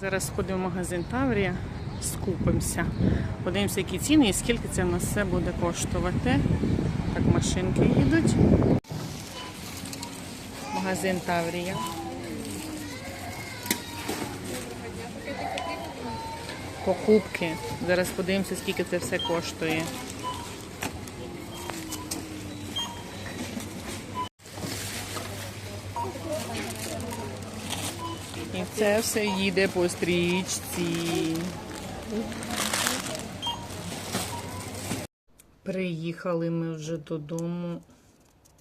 Зараз сходимо в магазин Таврія, скупимося. Подивимося, які ціни і скільки це в нас все буде коштувати. Так, машинки їдуть. Магазин Таврія. Покупки. Зараз подивимося, скільки це все коштує. І це все їде по стрічці. Приїхали ми вже додому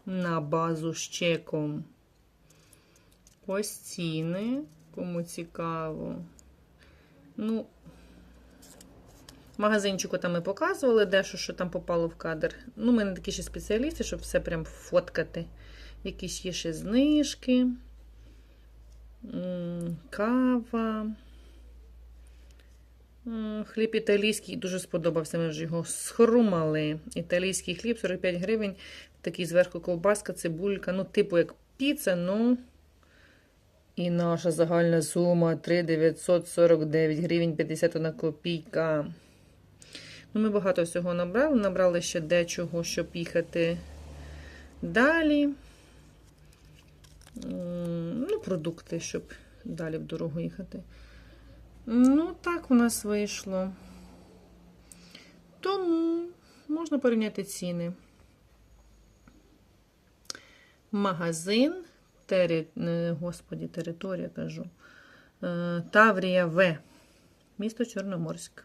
на базу з чеком. Ось ціни, кому цікаво. Ну, магазинчику там ми показували дещо, що там попало в кадр. Ну, ми не такі ще спеціалісти, щоб все прям фоткати. Якісь є ще знижки. Кава. Хліб італійський дуже сподобався. Ми вже його схрумали. Італійський хліб 45 гривень. Такий зверху ковбаска, цибулька. Ну, типу як піца, ну. І наша загальна сума 3,949 гривень 51 копійка. Ну, ми багато всього набрали. Набрали ще дечого, щоб їхати далі. Ну, продукти, щоб далі в дорогу їхати. Ну, так у нас вийшло. Тому можна порівняти ціни. Магазин, тері... е, господі, територія кажу. Е, Таврія В. Місто Чорноморськ.